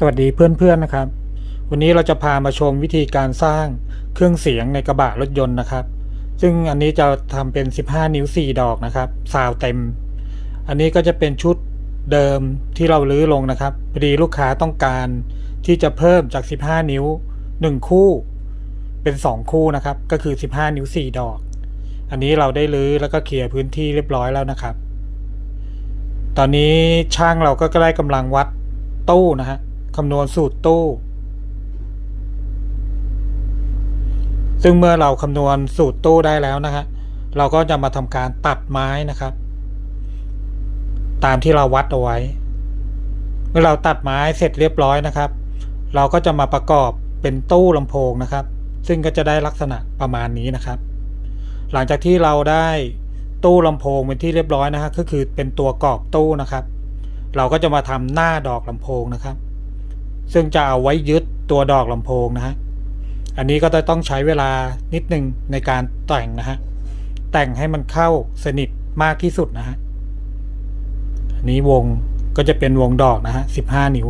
สวัสดีเพื่อนๆนะครับ วันนี้เราจะพามาชมวิธีการสร้างเครื่องเสียงในกระบะรถยนต์นะครับ ซึ่งอันนี้จะทำเป็น 15 นิ้ว 4 ดอกนะครับซาวเต็ม อันนี้ก็จะเป็นชุดเดิมที่เราลื้อลงนะครับพอดีลูกค้าต้องการที่จะเพิ่มจาก 15 นิ้ว 1 คู่ เป็น 2 คู่นะครับ ก็คือ 15 นิ้ว 4 ดอก อันนี้เราได้ลื้อแล้วก็เคลียร์พื้นที่เรียบร้อยแล้วนะครับ ตอนนี้ช่างเราก็ได้กำลังวัดตู้นะฮะ คำนวณสูตรตู้ ซึ่งเมื่อเราคำนวณสูตรตู้ได้แล้วนะฮะเราก็จะมาทำการตัดไม้นะครับ ตามที่เราวัดเอาไว้ เมื่อเราตัดไม้เสร็จเรียบร้อยนะครับ เราก็จะมาประกอบเป็นตู้ลำโพงนะครับ ซึ่งก็จะได้ลักษณะประมาณนี้นะครับ หลังจากที่เราได้ตู้ลำโพงเป็นที่เรียบร้อยนะฮะก็คือเป็นตัวกรอบตู้นะครับ เราก็จะมาทำหน้าดอกลำโพงนะครับ ซึ่งจะเอาไว้ยึดตัวดอกลำโพงนะฮะ อันนี้ก็จะต้องใช้เวลานิดนึงในการแต่งนะฮะ แต่งให้มันเข้าสนิทมากที่สุดนะฮะอันนี้วงก็จะเป็นวงดอกนะฮะสิบห้านิ้ว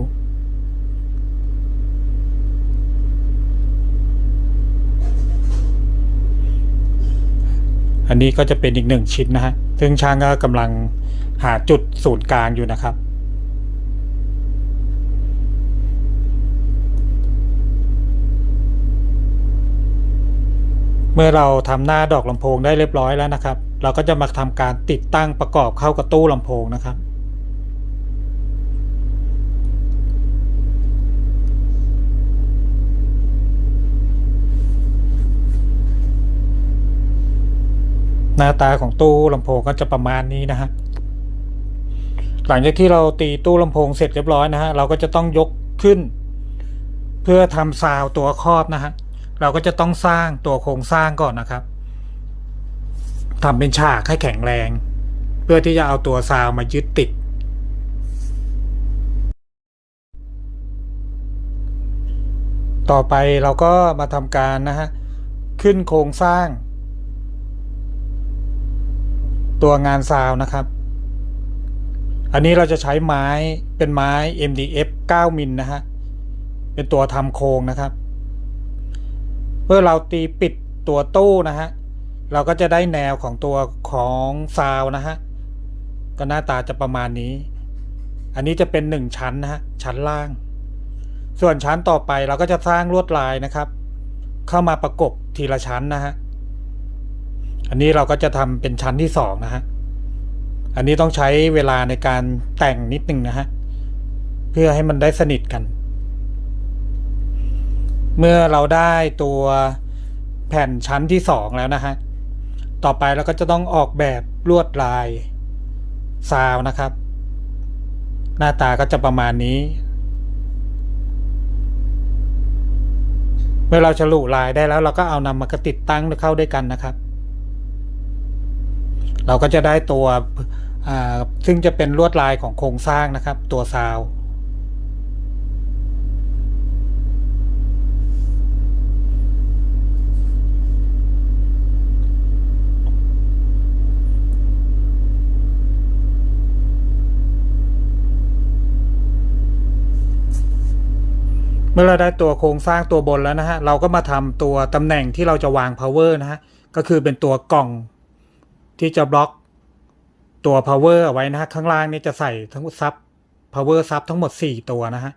อันนี้ก็จะเป็นอีกหนึ่งชิ้นนะฮะ ซึ่งช่างก็กำลังหาจุดศูนย์กลางอยู่นะครับ เมื่อเราทำหน้าดอกลำโพงได้เรียบร้อยแล้วนะครับ เราก็จะมาทำการติดตั้งประกอบเข้ากับตู้ลำโพงนะครับ หน้าตาของตู้ลำโพงก็จะประมาณนี้นะฮะหลังจากที่เราตีตู้ลำโพงเสร็จเรียบร้อยนะฮะเราก็จะต้องยกขึ้น เพื่อทำซาวตัวครอบนะฮะ เราก็จะต้องสร้างตัวโครงสร้างก่อนนะครับทำเป็นฉากให้แข็งแรง เพื่อที่จะเอาตัวซาวมายึดติด ต่อไปเราก็มาทำการนะฮะขึ้นโครงสร้าง ตัวงานซาวน์นะครับ อันนี้เราจะใช้ไม้เป็นไม้ MDF 9มิลนะฮะเป็นตัวทำโครงนะครับ เมื่อเราตีปิดตัวตู้นะฮะ เราก็จะได้แนวของตัวของซาวนะฮะ ก็หน้าตาจะประมาณนี้ อันนี้จะเป็นหนึ่งชั้นนะฮะ ชั้นล่าง ส่วนชั้นต่อไปเราก็จะสร้างลวดลายนะครับ เข้ามาประกบทีละชั้นนะฮะ อันนี้เราก็จะทำเป็นชั้นที่สองนะฮะ อันนี้ต้องใช้เวลาในการแต่งนิดนึงนะฮะ เพื่อให้มันได้สนิทกัน เมื่อเราได้ตัวแผ่นชั้นที่สองแล้วนะฮะ ต่อไปเราก็จะต้องออกแบบลวดลายซาวนะครับ หน้าตาก็จะประมาณนี้ เมื่อเราฉลุลายได้แล้ว เราก็เอานำมากระติดตั้งเข้าด้วยกันนะครับ เราก็จะได้ตัวซึ่งจะเป็นลวดลายของโครงสร้างนะครับ ตัวซาว มื่อเราได้ตัวโครงสร้างตัวบนแล้วนะฮะ เราก็มาทำตัวตำแหน่งที่เราจะวาง power นะฮะ ก็คือเป็นตัวกล่องที่จะบล็อกตัว power เอาไว้นะฮะ ข้างล่างนี่จะใส่ทั้งซับ power ซับทั้งหมด 4 ตัวนะฮะ